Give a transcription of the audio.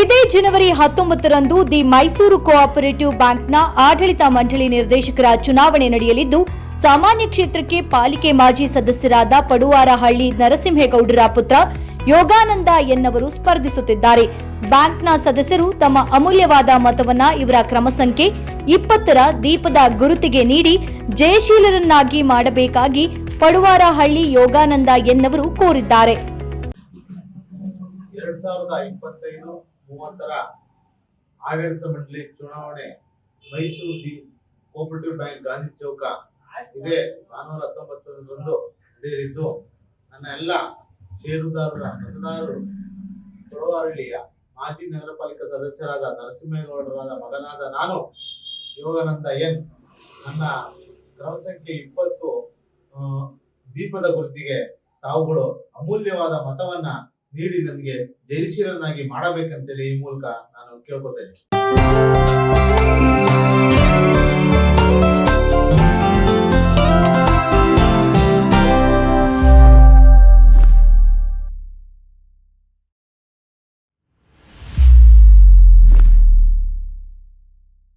ಇದೇ ಜನವರಿ ಹತ್ತೊಂಬತ್ತರಂದು the Mysuru cooperative ಬ್ಯಾಂಕ್ನ ಆಡಳಿತ ಮಂಡಳಿ ನಿರ್ದೇಶಕರ ಚುನಾವಣೆ ನಡೆಯಲಿದ್ದು, ಸಾಮಾನ್ಯ ಕ್ಷೇತ್ರಕ್ಕೆ ಪಾಲಿಕೆ ಮಾಜಿ ಸದಸ್ಯರಾದ ಪಡುವಾರಹಳ್ಳಿ ನರಸಿಂಹೇಗೌಡರ ಪುತ್ರ ಯೋಗಾನಂದ ಎನ್ನವರು ಸ್ಪರ್ಧಿಸುತ್ತಿದ್ದಾರೆ. ಬ್ಯಾಂಕ್ನ ಸದಸ್ಯರು ತಮ್ಮ ಅಮೂಲ್ಯವಾದ ಮತವನ್ನ ಇವರ ಕ್ರಮ ಸಂಖ್ಯೆ ಇಪ್ಪತ್ತರ ದೀಪದ ಗುರುತಿಗೆ ನೀಡಿ ಜಯಶೀಲರನ್ನಾಗಿ ಮಾಡಬೇಕಾಗಿ ಪಡುವಾರಹಳ್ಳಿ ಯೋಗಾನಂದ ಎನ್ನವರು ಕೋರಿದ್ದಾರೆ. ಮೂವತ್ತರ ಆಡಳಿತ ಮಂಡಳಿ ಚುನಾವಣೆ ಮೈಸೂರು ಕೋಪರೇಟಿವ್ ಬ್ಯಾಂಕ್ ಗಾಂಧಿ ಚೌಕ. ಇದೇ ಭಾನುವಾರ ಹತ್ತೊಂಬತ್ತರಂದು ನಡೆಯಲಿದ್ದು, ನನ್ನ ಎಲ್ಲ ಷೇರುದಾರರ ಮತದಾರರು ಕೊಡವಾರಳ್ಳಿಯ ಮಾಜಿ ನಗರ ಪಾಲಿಕೆ ಸದಸ್ಯರಾದ ನರಸಿಂಹೇಗೌಡರಾದ ಮಗನಾದ ನಾನು, ಯೋಗಾನಂದ ಎನ್, ನನ್ನ ಕ್ರಮ ಸಂಖ್ಯೆ ಇಪ್ಪತ್ತು ದೀಪದ ಗುರುತಿಗೆ ತಾವುಗಳು ಅಮೂಲ್ಯವಾದ ಮತವನ್ನ ನೀಡಿ ನನಗೆ ಜಯಶೀಲನಾಗಿ ಮಾಡಬೇಕಂತೇಳಿ ಈ ಮೂಲಕ ನಾನು ಕೇಳ್ಕೊತೇನೆ